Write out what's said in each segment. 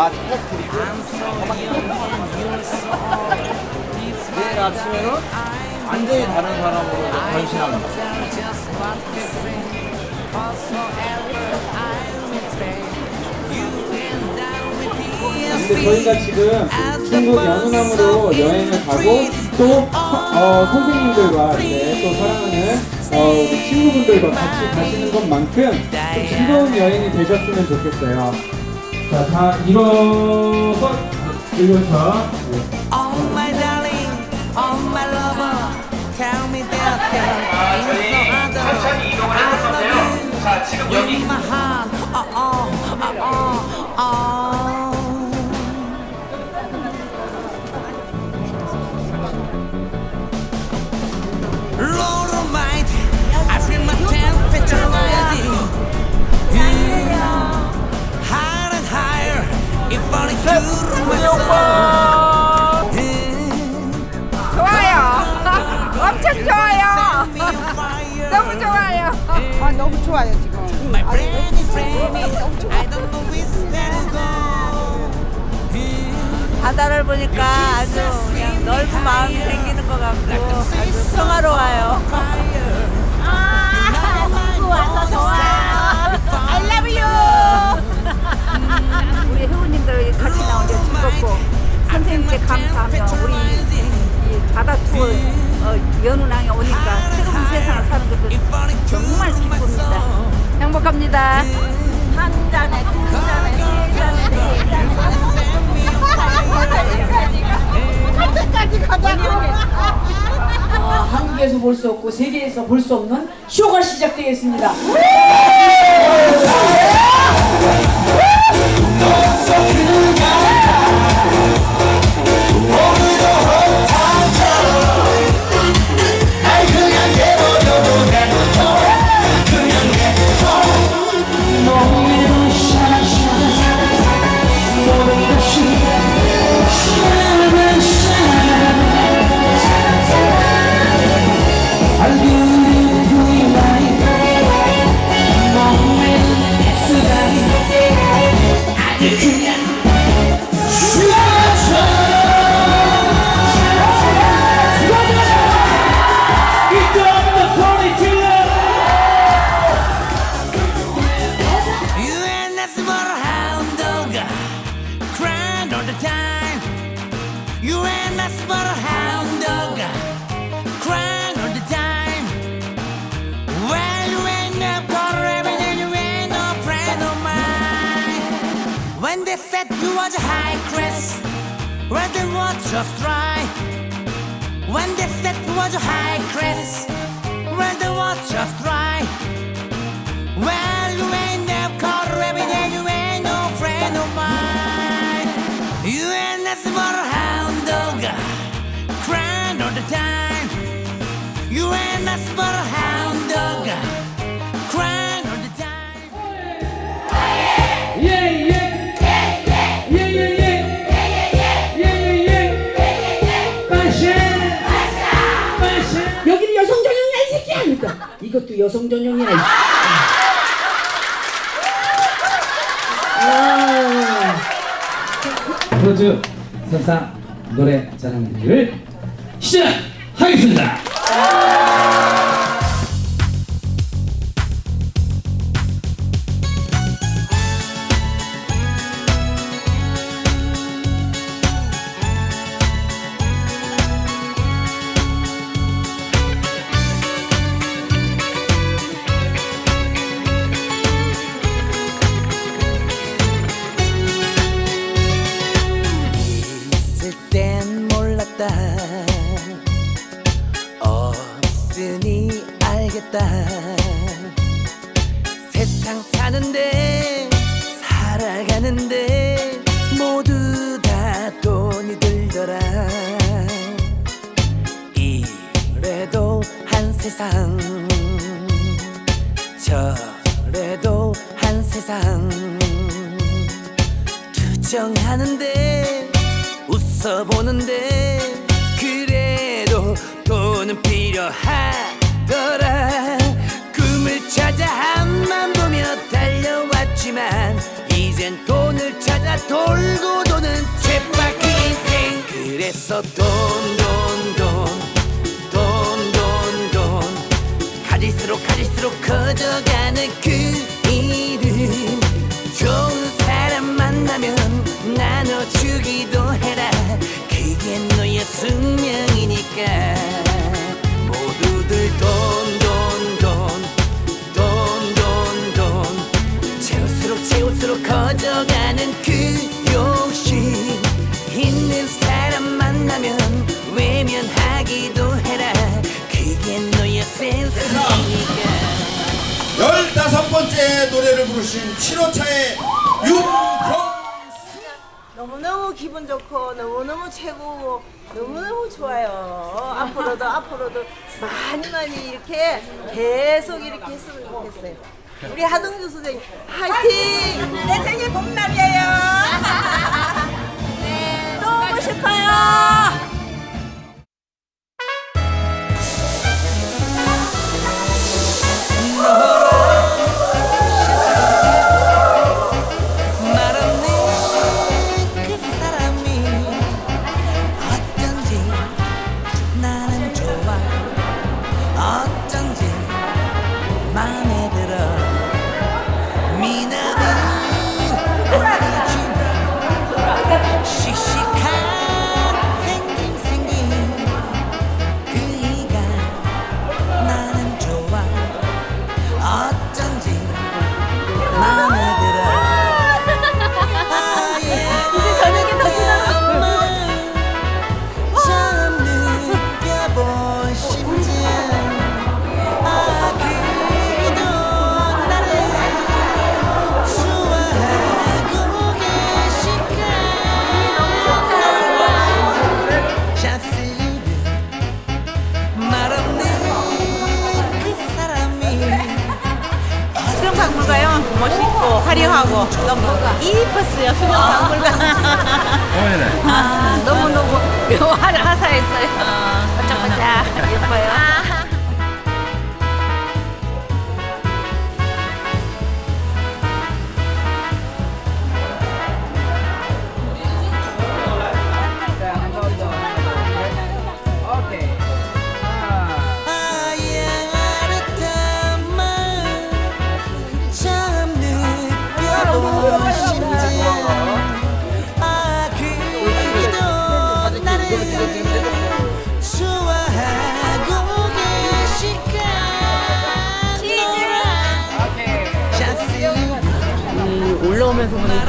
아, 팩트리고. 내일 아침에는 완전히 다른 사람으로 변신합니다. 근데 저희가 지금 중국 연우남으로 여행을 가고 또 어, 선생님들과 이제 또 사랑하는 어, 친구분들과 같이 가시는 것만큼 좀 즐거운 여행이 되셨으면 좋겠어요. 자, 다 일어서 일어서 네. Oh my darling, oh my lover, tell me that there is no other. 천천히 이동을 해볼 건데요. 자, 지금 여기 In my heart, oh oh oh oh oh. 좋아요. 엄청 좋아요. 너무 좋아요. 아 너무 좋아요 지금. My brain is framing. I don't know which way to go. 바다를 보니까 아주 그냥 넓은 마음이 생기는 것 같고 아주 평화로워요. 아 누구 와서 우리 회원님들 같이 나온 게 즐겁고 선생님께 감사하며 우리 이 바다 투어 어, 연운항에 오니까 새로운 세상을 사는 것도 정말 기쁩니다. 행복합니다. 한 잔에 두 잔에 세 잔에 네 잔에 한잔까지 가자고. 어, 한국에서 볼 수 없고 세계에서 볼 수 없는 쇼가 시작되겠습니다. You and that's but a hound dog, crying all the time. Well, you ain't no quarter every day, you ain't no friend of mine. When they said you was a high crest, when they was just right. When they said you was a high crest, when they was just right. Well, 이것도 여성 전용이야. 이 아. 프로즈 선상 노래 자랑들을 시작하겠습니다. 몰랐다. 없으니 알겠다. 세상 사는데 살아가는데 모두 다 돈이 들더라. 이래도 한 세상 저래도 한 세상. 투정하는데 웃어보는데 그래도 돈은 필요하더라. 꿈을 찾아 한만 보며 달려왔지만 이젠 돈을 찾아 돌고 도는 쳇바퀴 인생. 그래서 돈 돈 돈 돈 돈 돈. 가질수록 가질수록 커져가는 그 너의 숙명이니까. 모두들 돈 돈 돈 돈 돈 돈. 채울수록 채울수록 커져가는 그 욕심. 있는 사람 만나면 외면하기도 해라. 그게 너의 센스니까. 열다섯 번째 노래를 부르신 7호차의 윤경 너무너무 기분 좋고 너무너무 최고고 너무너무 좋아요. 앞으로도 앞으로도 많이 많이 이렇게 계속 이렇게 했으면 좋겠어요. 우리 하동주 선생님 화이팅! 내 생일 봄날이에요. 네, 또 오고 싶어요. 화려하고 너무 이뻤어요. 수영박물가. 아, 너무너무 화사했어요. 반짝반짝 예뻐요.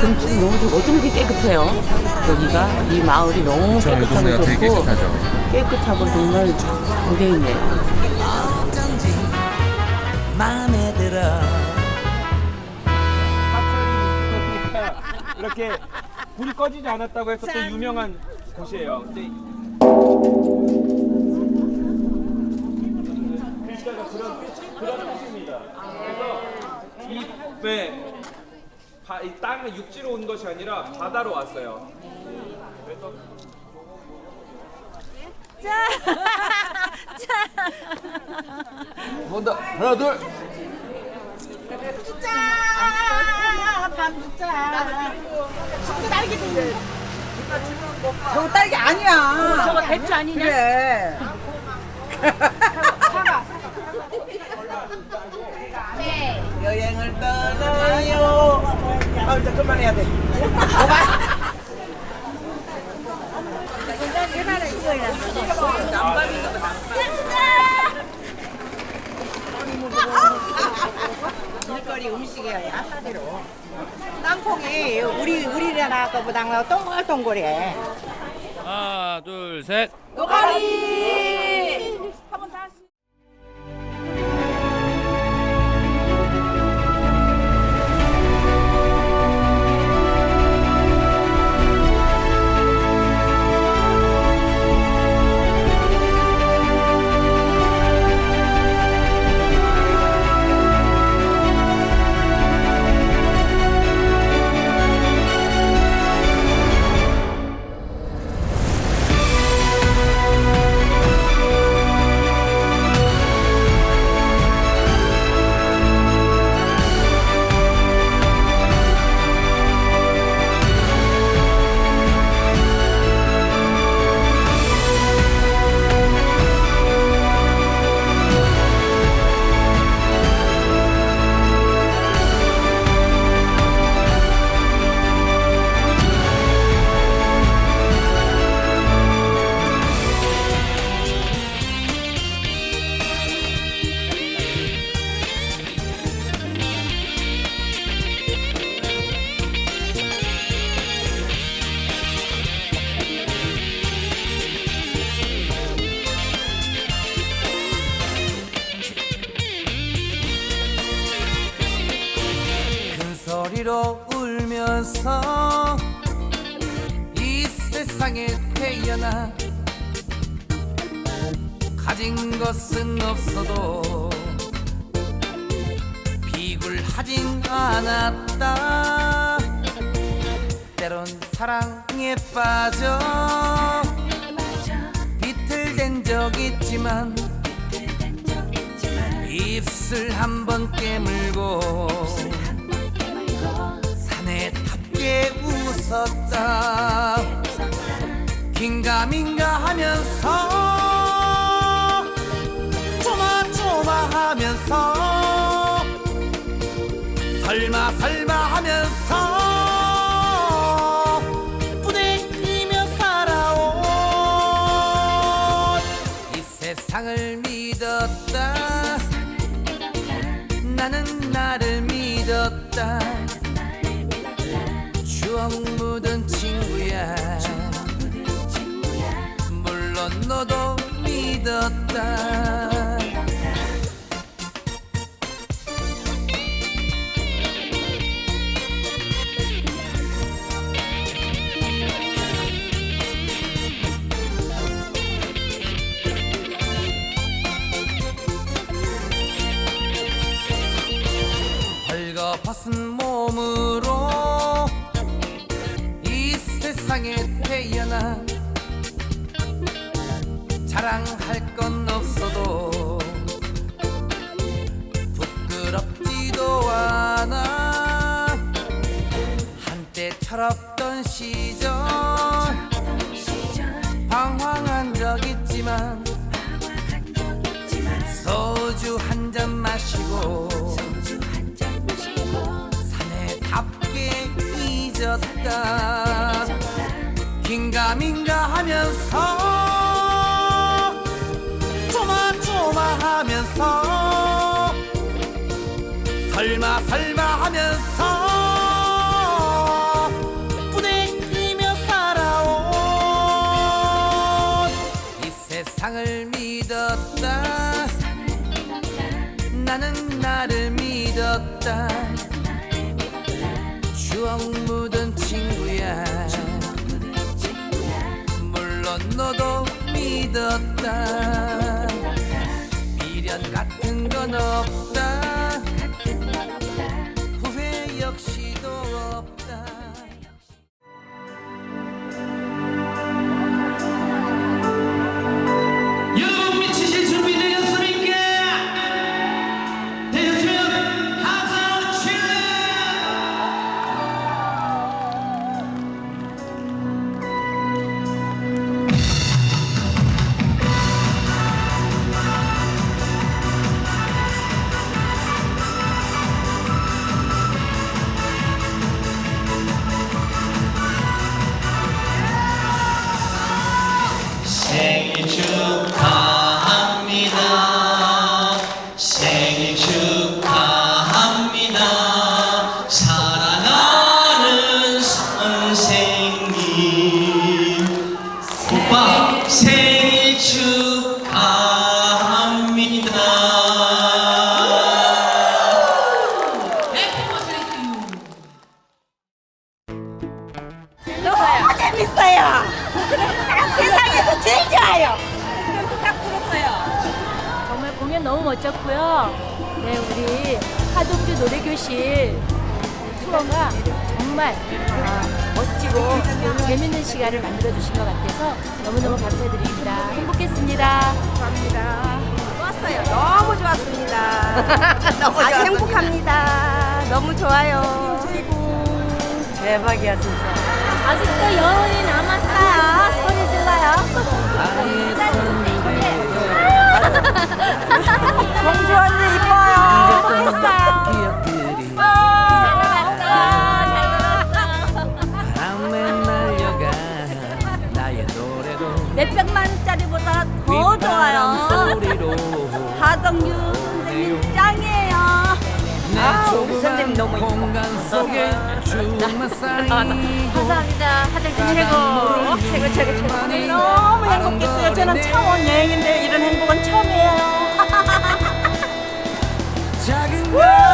금빛이 너무 좋고 어쩜 이렇게 깨끗해요. 여기가 이 마을이 너무 깨끗하고 좋고 깨끗하고 정말 정돼 있네요. 어쩐지 마음에 들어 이렇게 불이 꺼지지 않았다고 해서 또 유명한 곳이에요. 근데 글자가 그런 그런 뜻입니다. 그래서 이배 이 땅은 육지로 온 것이 아니라 바다로 왔어요. 그래서 한번더 하나 둘 저거 딸기 아니야. 저거 대추 아니냐? 그래. 여행을 떠나요. 아 이제 그만해야 돼. 길거리 음식이야 한마디로. 땅콩이 우리 우리나라 거보다 동글동글해. 하나 둘 셋 노가리. 가진 것은 없어도 비굴하진 않았다. 때론 사랑에 빠져 비틀댄 적 있지만 입술 한 번 깨물고 사내답게 웃었다. 긴가민가 하면서 믿었다. 추억 묻은 친구야. 물론 너도 믿었다 벌거벗은 몸으로 이 세상에 태어나 자랑할 건 없어도 부끄럽지도 않아. 한때 철없던 시절 방황한 적 있지만 소주 한 잔 마시고 잊었다 긴가민가 하면서 조마조마 하면서 설마 설마 하면서 부대끼며 살아온 이 세상을 믿었다. 나는 나를 믿었다. 추억 물론 너도 믿었다. 미련 같은 건 없다 멋졌고요. 네, 우리 하동주 노래교실 투어가 정말 아, 멋지고 재밌는 시간을 만들어 주신 것 같아서 너무너무 감사드립니다. 행복했습니다. 감사합니다. 좋았어요. 너무 좋았습니다. 너무 아주 행복합니다. 너무 좋아요. 최고. 대박이야 진짜. 아직도 여운이 남았어요. 소리 질러요. 공주 언니 이뻐요. 노래도 몇 백만 원짜리보다 더 좋아요. 하동유 화장 너무 이뻐. 감사합니다. 화장실 최고. 최고, 최고, 최고. 오늘 너무 행복했어요. 저는 차원 여행인데 이런 행복은 처음이에요. 작은